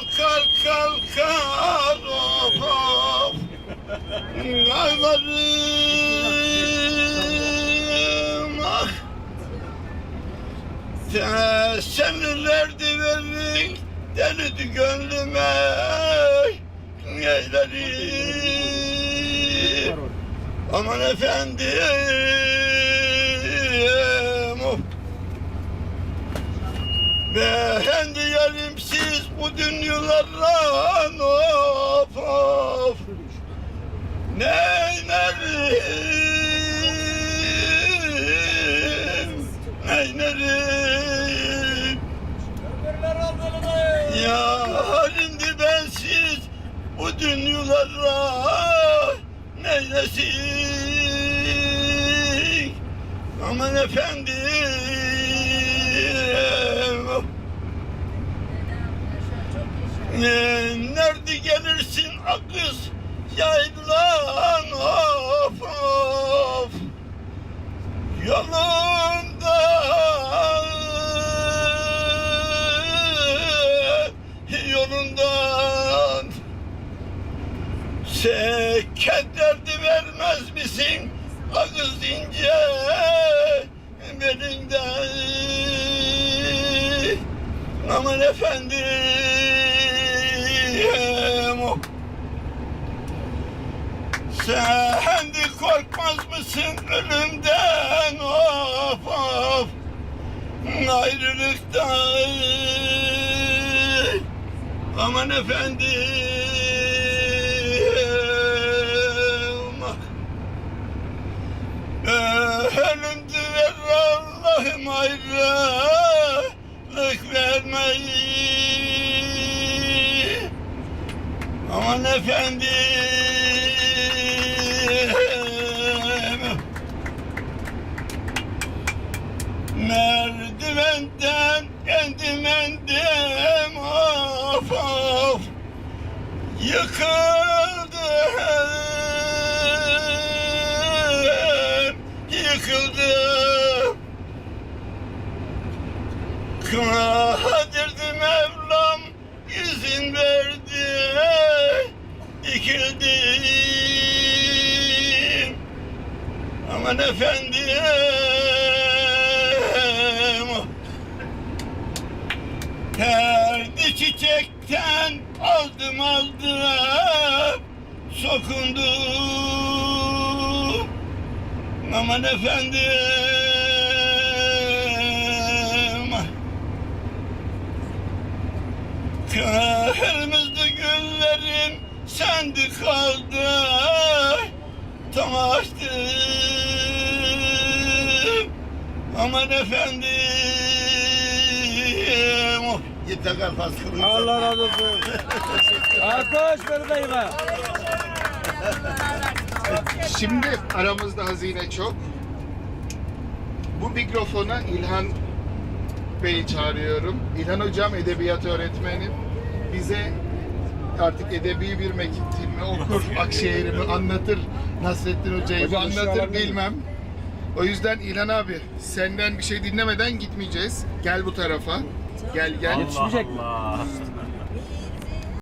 kalkar kalkar of of Dağlarım ah. Te- Senelerdi verin delidi gönlüme. Neyleri? Aman efendim of ben diyelim siz bu dünyalardan of of Neylerim Neylerim Ya halimdi bensiz bu dünyalara neylesin? Aman efendim gelirsin akız. Yaylan of of Yolunda yolundan. Seket derdi vermez misin akız ince belinden. Aman efendim o. Sen de korkmaz mısın ölümden? Of of. Ayrılıktan Aman efendim. Ölüm ver Allah'ım ayrılık vermeyi. Aman efendim Merdivenden endim endim of of Yıkıldım Yıkıldım Kadirdi Mevlam izin verdi dikildim Aman efendim Terdi çiçekten aldım aldım Sokundum. Aman efendim. Kırmızı güllerim sendi kaldı. Tam açtım. Aman efendim kadar fazla Allah razı olsun. Alkış ver dayıma. Şimdi aramızda hazine çok. Bu mikrofona İlhan Bey'i çağırıyorum. İlhan Hocam edebiyat öğretmenim. Bize artık edebi bir metinimi okur, Akşehir'imi anlatır, Nasrettin Hoca'yı Hocam, anlatır ışığı alabilir bilmem. O yüzden İlhan abi senden bir şey dinlemeden gitmeyeceğiz. Gel bu tarafa. Gel gel. Yetişmeyecek mi?